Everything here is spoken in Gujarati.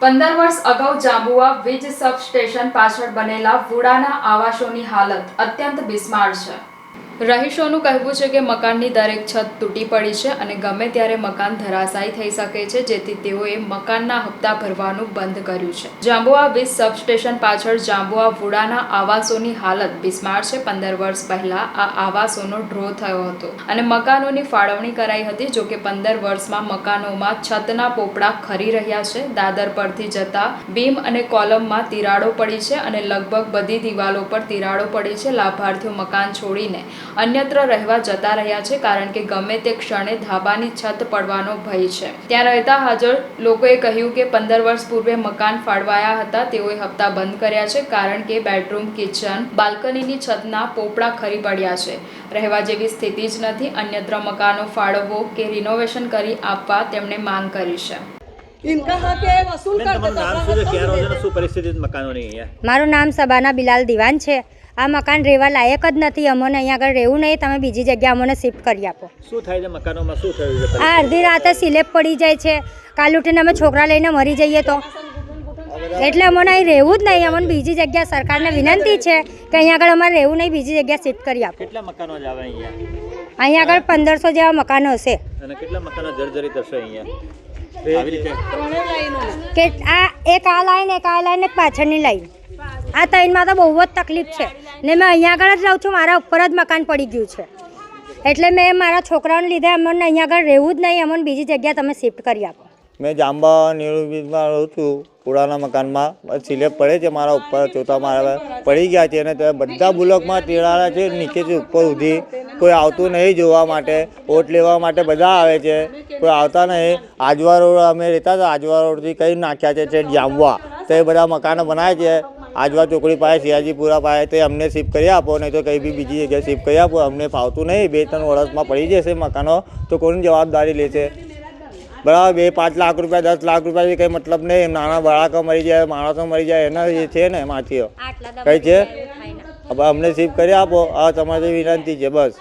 પંદર વર્ષ અગાઉ જાંબુઆ વીજ સબસ્ટેશન પાછળ બનેલા વુડાના આવાસોની હાલત અત્યંત બિસ્માર છે. રહીશોનું કહેવું છે કે મકાનની દરેક છત તૂટી પડી છે અને ગમે ત્યારે મકાન ધરાશાયી થઈ શકે છે, જેથી તેઓએ મકાનના હપ્તા ભરવાનું બંધ કર્યું છે. જાંબુઆ વીસ સબસ્ટેશન પાછળ જાંબુઆ વુડાના આવાસોની હાલત બિસ્માર છે. પંદર વર્ષ પહેલા આ આવાસોનો ડ્રો થયો હતો અને મકાનોની ફાળવણી કરાઈ હતી જોકે પંદર વર્ષમાં મકાનોમાં છતના પોપડા ખરી રહ્યા છે. દાદર પરથી જતા બીમ અને કોલમમાં તિરાડો પડી છે અને લગભગ બધી દિવાલો પર તિરાડો પડી છે. લાભાર્થીઓ મકાન છોડીને અન્યત્ર રહેવા જતા રહ્યા છે કારણ કે ગમે તે ક્ષણે ધાબાની છત પડવાનો ભય છે ત્યાં રહેતા હાજર લોકોએ કહ્યું કે પંદર વર્ષ પૂર્વે મકાન ફાળવાયા હતા તેઓએ હપ્તા બંધ કર્યા છે કારણ કે બેડરૂમ કિચન બાલ્કનીની છતના પોપડા ખરી પડ્યા છે રહેવા જેવી સ્થિતિ જ નથી અન્યત્ર મકાનો ફાળવવો કે રિનોવેશન કરી આપવા તેમણે માંગ કરી છે इनका हक है वसूल બેન, करते તમારું तो નામ अपना શું છે हक ક્યાં રહો हम છો दे અને શું પરિસ્થિતિ છે મકાનોની અહીંયા મારું નામ સબાના બિલાલ દિવાન છે આ મકાન રહેવા લાયક જ નથી. અમને અહીંયા આગળ રહેવું નહીં. તમે બીજી જગ્યા અમને શિફ્ટ કરી આપો. શું થાય છે મકાનોમાં? શું થયું છે આ અડધી રાતે સિલેબ પડી જાય છે. કાલ ઉઠીને અમે છોકરા લઈને મરી જઈએ તો. એટલે અમને અહીં રહેવું જ નહીં. અમને બીજી જગ્યા સરકારને વિનંતી છે કે અહીંયા આગળ અમારે રહેવું નહીં. બીજી જગ્યા શિફ્ટ કરી આપો. કેટલા મકાનો જ આવે અહીંયા? અહીંયા આગળ પંદરસો જેવા મકાનો હશે. અને કેટલા મકાનો જર્જરિત હશે અહીંયા? આવી રીતે? ત્રણેય લાઈનો. કે આ એક આ લાઈન એક આ લાઈન પાછળની લાઈન. આ ત્રણમાં તો બહુ જ તકલીફ છે. ને મેં અહીંયા આગળ જ રહું છું, મારા ઉપર જ મકાન પડી ગયું છે. એટલે મેં મારા છોકરાઓને લીધે અમને અહીંયા આગળ રહેવું જ નહીં, અમને બીજી જગ્યાએ તમે શિફ્ટ કરી આપો. મેં જાંબા નીળુ રહું છું, પુરાના મકાનમાં. બસ પડે છે મારા ઉપર ચોથા મારા પડી ગયા છે અને બધા બ્લોકમાં તિરાડા છે નીચેથી ઉપર સુધી. કોઈ આવતું નહીં જોવા માટે, વોટ લેવા માટે બધા આવે છે. કોઈ આવતા નહીં. આજવા રોડ અમે રહેતા હતા, આજવા રોડથી કઈ નાખ્યા છે જાંબવા. તો એ બધા મકાનો બનાવે છે. આજવા ચોકડી પાસે સિયાજીપુરા પાસે તે અમને શિફ્ટ કરી આપો નહીં તો કંઈ બી બીજી જગ્યાએ શિફ્ટ કરી આપો. અમને ફાવતું નહીં. બે ત્રણ વર્ષમાં પડી જશે મકાનો તો કોની જવાબદારી લેશે. બરાબર બે પાંચ લાખ રૂપિયા દસ લાખ રૂપિયા કંઈ મતલબ નહીં. નાના બાળકો મરી જાય માણસો મરી જાય એના જે છે ને એમાંથી. કઈ છે? હવે અમને શિફ્ટ કરી આપો. આ તમારી વિનંતી છે બસ.